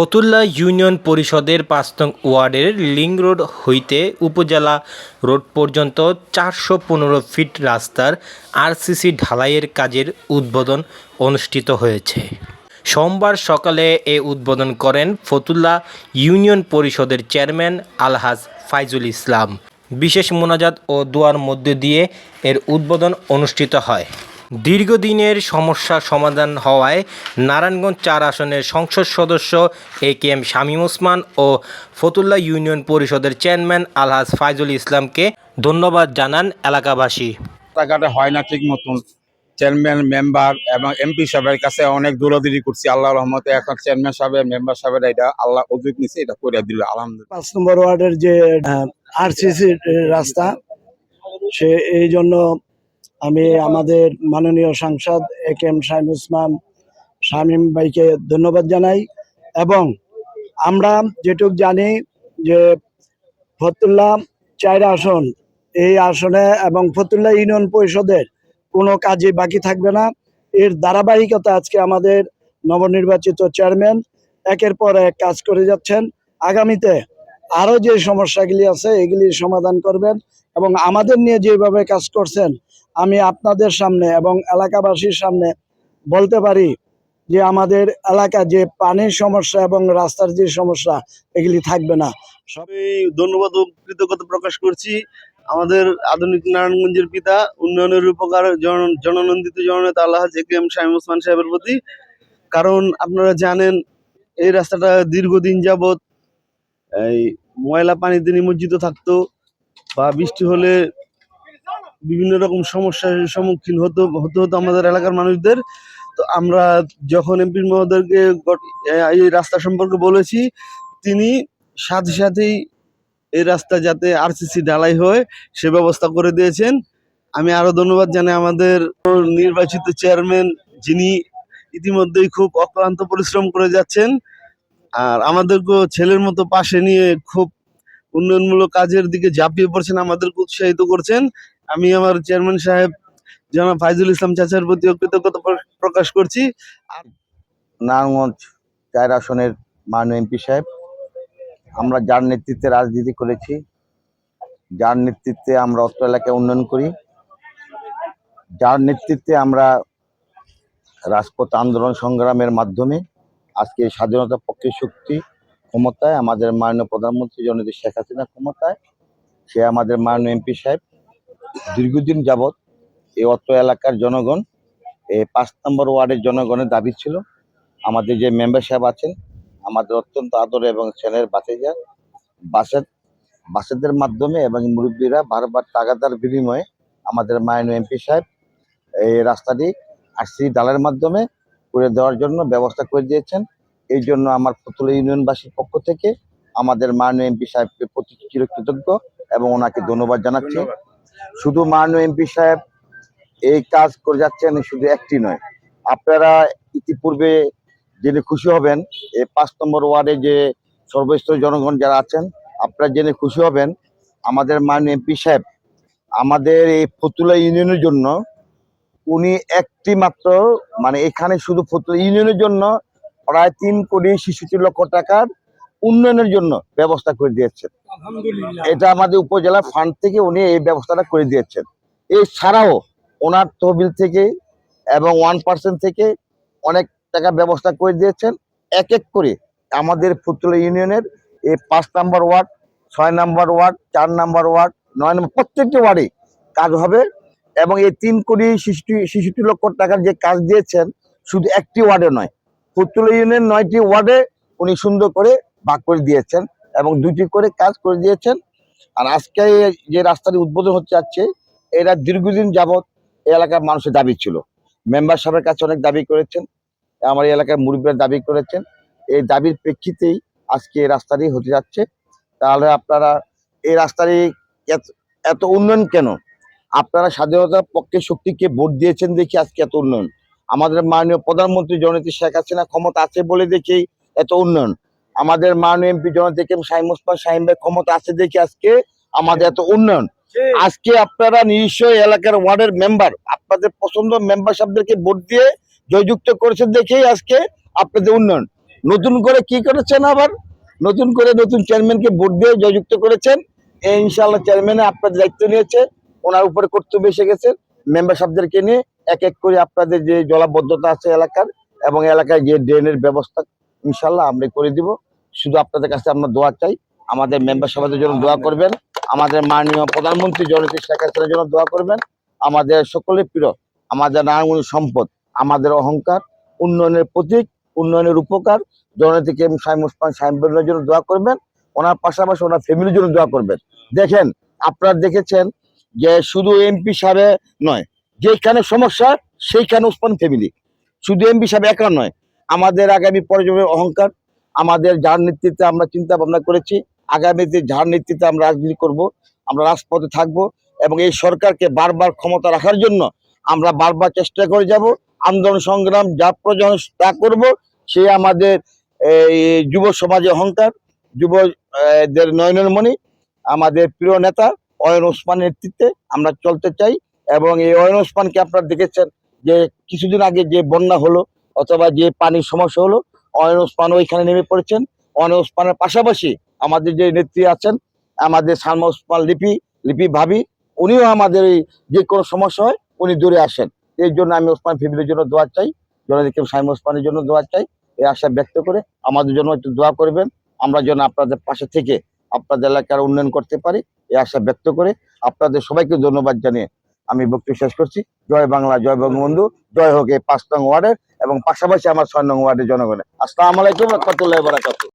Fatullah union পরিষদের পাঁচ নং ওয়ার্ডের লিং রোড হইতে উপজেলা রোড পর্যন্ত চারশো পনেরো ফিট রাস্তার আরসিসি ঢালাইয়ের কাজের উদ্বোধন অনুষ্ঠিত হয়েছে। সোমবার সকালে এ উদ্বোধন করেন ফতুল্লা ইউনিয়ন পরিষদের চেয়ারম্যান আলহাজ ফাইজুল ইসলাম। বিশেষ মোনাজাত ও দোয়ার মধ্য দিয়ে এর উদ্বোধন অনুষ্ঠিত হয়। দীর্ঘদিনের সমস্যা সমাধান হওয়ায় নারায়ণগঞ্জ চার আসনের সংসদ সদস্য A K M Shamim Osman O Fatullah union পরিষদের চেয়ারম্যান আলহাজ ফাইজুল ইসলামকে ধন্যবাদ জানান এলাকাবাসী। রাস্তাঘাটে হয় না ঠিক মতন। চেয়ারম্যান মেম্বার এবং এমপি সাহেবের কাছে অনেক দৌড়াদৌড়ি করছি। আল্লাহ রহমতে এখন চেয়ারম্যান সাহেবের মেম্বার সাহেবের এটা আল্লাহ উদ্যোগ নিছে এটা করে দিল। আলহামদুলিল্লাহ। পাঁচ নম্বর ওয়ার্ডের যে আরসিসি রাস্তা সে এই জন্য আমি আমাদের মাননীয় সাংসদ A K M Shahim Usman Shamim ভাইকে ধন্যবাদ জানাই এবং আমরা যেটুক জানি যে ফতুল্লা চার আসন, এই আসনে এবং ফতুল্লা ইউনিয়ন পরিষদের কোনো কাজই বাকি থাকবে না। এর ধারাবাহিকতা আজকে আমাদের নবনির্বাচিত চেয়ারম্যান একের পর এক কাজ করে যাচ্ছেন। আগামীতে আরও যে সমস্যাগুলি আছে, এগুলি সমাধান করবেন এবং আমাদের নিয়ে যেভাবে কাজ করছেন আমি আপনাদের সামনে এবং এলাকাবাসীর সামনে বলতে পারি যে আমাদের এলাকা যে পানির সমস্যা এবং রাস্তার যে সমস্যা, এগুলি থাকবে না। সবই ধন্যবাদ ও কৃতজ্ঞতা প্রকাশ করছি। আমাদের আধুনিক নারায়ণগঞ্জের পিতা, উন্নয়নের উপকার জন- জননন্দিত জননেতা আল্লাহ এম শাহিম ওসমান সাহেবের প্রতি। কারণ আপনারা জানেন, এই রাস্তাটা দীর্ঘদিন যাবৎ এই ময়লা পানিতে নিমজ্জিত থাকতো বা বৃষ্টি হলে বিভিন্ন রকম সমস্যার সম্মুখীন হতো, হতে হতো আমাদের এলাকার মানুষদের। তো আমরা যখন এমপি মহোদয়কে এই রাস্তা সম্পর্কে বলেছি, তিনি সাথে সাথেই এই রাস্তা যাতে আরসিসি ঢালাই হয়, সে ব্যবস্থা করে দিয়েছেন। আমি আরও ধন্যবাদ জানাই আমাদের নির্বাচিত চেয়ারম্যান, যিনি ইতিমধ্যেই খুব অক্লান্ত পরিশ্রম করে যাচ্ছেন। আর আমাদেরকেও ছেলের মতো পাশে নিয়ে খুব উন্নয়নমূলক কাজের দিকে ঝাঁপিয়ে পড়ছেন, আমাদেরকে উৎসাহিত করছেন। আমি আমার চেয়ারম্যান সাহেব, জনাব ফাইজুল ইসলাম চাচার প্রতি কৃতজ্ঞতা প্রকাশ করছি। নারায়ণগঞ্জ চার আসনের মাননীয় এমপি সাহেব, আমরা যার নেতৃত্বে রাজনীতি করেছি, যার নেতৃত্বে আমরা অত্র এলাকায় উন্নয়ন করি, যার নেতৃত্বে আমরা রাজপথ আন্দোলন সংগ্রামের মাধ্যমে আজকে স্বাধীনতা পক্ষের শক্তি ক্ষমতায়, আমাদের মাননীয় প্রধানমন্ত্রী জননেত্রী শেখ হাসিনা ক্ষমতায়, সে আমাদের মাননীয় এমপি সাহেব দীর্ঘদিন যাবৎ এই অত্র এলাকার জনগণ, এই পাঁচ নম্বর ওয়ার্ডের জনগণের দাবি ছিল, আমাদের যে মেম্বার সাহেব আছেন, আমাদের অত্যন্ত আদর এবং স্নেহের বাসেজা বাসের বাসেদের মাধ্যমে এবং মুরব্বীরা বারবার তাগাদার বিনিময়ে আমাদের মাননীয় এমপি সাহেব এই রাস্তাটি আরসি ডালের মাধ্যমে করে দেওয়ার জন্য ব্যবস্থা করে দিয়েছেন। এই জন্য আমার ফতুল্লা ইউনিয়নবাসীর পক্ষ থেকে আমাদের মাননীয় এমপি সাহেবকে প্রতি চিরকৃতজ্ঞ এবং ওনাকে ধন্যবাদ জানাচ্ছি। শুধু মাননীয় এমপি সাহেব এই কাজ করে যাচ্ছেন শুধু একটি নয়। আপনারা ইতিপূর্বে জেনে খুশি হবেন, এই পাঁচ নম্বর ওয়ার্ডে যে সর্বস্তরের জনগণ যারা আছেন, আপনারা জেনে খুশি হবেন, আমাদের মাননীয় এমপি সাহেব, আমাদের এই ফতুলা ইউনিয়নের জন্য উনি একটি মাত্র মানে এখানে শুধু ফতুলা ইউনিয়নের জন্য প্রায় তিন কোটি ছেষট্টি লক্ষ টাকার উন্নয়নের জন্য ব্যবস্থা করে দিয়েছেন। এটা আমাদের উপজেলা ফান্ড থেকে উনি এই ব্যবস্থাটা করে দিয়েছেন। এছাড়াও ওনার তহবিল থেকে এবং ওয়ান পার্সেন্ট থেকে অনেক টাকা ব্যবস্থা করে দিয়েছেন। এক এক করে আমাদের ফুতুলা ইউনিয়নের এই পাঁচ নাম্বার ওয়ার্ড ছয় নাম্বার ওয়ার্ড চার নাম্বার ওয়ার্ড নয় নম্বর প্রত্যেকটি ওয়ার্ডে কাজ হবে এবং এই তিন কোটি শিশুটি শিশুটি লক্ষ টাকার যে কাজ দিয়েছেন শুধু একটি ওয়ার্ডে নয় ফুতুলা ইউনিয়ন নয়টি ওয়ার্ডে উনি সুন্দর করে ভাগ করে দিয়েছেন এবং দুটি করে কাজ করে দিয়েছেন। আর আজকে যে রাস্তাটি উদ্বোধন হচ্ছে যাচ্ছে এরা দীর্ঘদিন যাবৎ এই এলাকার মানুষের দাবি ছিল। মেম্বার সাহেবের কাছে অনেক দাবি করেছেন, আমার এই এলাকার মুরব্বীরা দাবি করেছেন। এই দাবির প্রেক্ষিতেই আজকে এই রাস্তাটি হতে যাচ্ছে। তাহলে আপনারা এই রাস্তাটি এত- এত উন্নয়ন কেন? আপনারা স্বাধীনতার পক্ষে শক্তিকে ভোট দিয়েছেন দেখি আজকে এত উন্নয়ন। আমাদের মাননীয় প্রধানমন্ত্রী জননেত্রী শেখ হাসিনা ক্ষমতা আছে বলে দেখেই এত উন্নয়ন। আমাদের মাননীয় এমপি জননেত্রী শাহিম ওসমান শাহিম ভাই ক্ষমতা আছে দেখে আজকে আমাদের এত উন্নয়ন। আজকে আপনারা নিশ্চয়ই এলাকার ওয়ার্ডের মেম্বার আপনাদের পছন্দ মেম্বার সাহেবদেরকে ভোট দিয়ে জয়যুক্ত করেছেন দেখেই আজকে আপনাদের উন্নয়ন। নতুন করে কি করেছেন আবার? নতুন করে নতুন চেয়ারম্যানকে ভোট দিয়ে জয়যুক্ত করেছেন। এই ইনশাআল্লাহ চেয়ারম্যানে আপনাদের দায়িত্ব নিয়েছে। ওনার উপরে কর্তব্য এসে গেছে। মেম্বার সাহেবদেরকে নিয়ে এক এক করে আপনাদের যে জলাবদ্ধতা আছে এলাকার এবং এলাকায় যে ড্রেনের ব্যবস্থা ইনশাল্লাহ আমরা করে দিব। শুধু আপনাদের কাছে আমরা দোয়া চাই। আমাদের মেম্বার সভাদের জন্য দোয়া করবেন। আমাদের মাননীয় প্রধানমন্ত্রী জননেত্রী শেখ হাসিনার জন্য দোয়া করবেন। আমাদের সকলের প্রিয়, আমাদের নারায়ণগঞ্জ সম্পদ, আমাদের অহংকার, উন্নয়নের প্রতীক, উন্নয়নের উপকার, জননেত্রী কে এম সাইম ওসমান সাহেবের জন্য দোয়া করবেন। ওনার পাশাপাশি ওনার ফ্যামিলির জন্য দোয়া করবেন। দেখেন, আপনারা দেখেছেন যে শুধু এমপি সাহেব নয়, যেখানে সমস্যা সেইখানে ওসমান ফ্যামিলি। শুধু এমপি সাহেব একা নয় আমাদের আগামী পর্যবের অহংকার আমাদের যার নেতৃত্বে আমরা চিন্তা ভাবনা করেছি আগামীতে যার নেতৃত্বে আমরা রাজনীতি করব আমরা রাজপথে থাকব এবং এই সরকারকে বারবার ক্ষমতা রাখার জন্য আমরা বারবার চেষ্টা করে যাব। আন্দোলন সংগ্রাম যা প্রয়োজন তা করব সে আমাদের এই যুব সমাজে অহংকার যুবদের আহ, নয়নের মণি আমাদের প্রিয় নেতা অয়ন ওসমানের নেতৃত্বে আমরা চলতে চাই এবং এই অয়ন ওসমানকে আপনারা দেখেছেন যে কিছুদিন আগে যে বন্যা হলো অথবা যে পানির সমস্যা হলো অয়ন ওইখানে নেমে পড়েছেন। অয়ন পাশাপাশি আমাদের যে নেত্রী আছেন, আমাদের সালমা লিপি লিপি ভাবি, উনিও আমাদের এই যে কোনো সমস্যা হয়, উনি দূরে আসেন। এই জন্য আমি ওসমান ফ্যামিলির জন্য দোয়া চাই জনদিকে সাইম ওসমানের জন্য দোয়া চাই, এই আশা ব্যক্ত করে আমাদের জন্য একটু দোয়া করবেন। আমরা যেন আপনাদের পাশে থেকে আপনাদের এলাকার উন্নয়ন করতে পারি, এই আশা ব্যক্ত করে আপনাদের সবাইকে ধন্যবাদ জানিয়ে আমি বক্তব্য শেষ করছি। জয় বাংলা, জয় বঙ্গবন্ধু, জয় হোক এই পাঁচ নং ওয়ার্ডের এবং পাশাপাশি আমার ছয় নং ওয়ার্ডের জনগণের। আসসালাম আলাইকুম রহমতুল্লাহ বারাকাতুহ।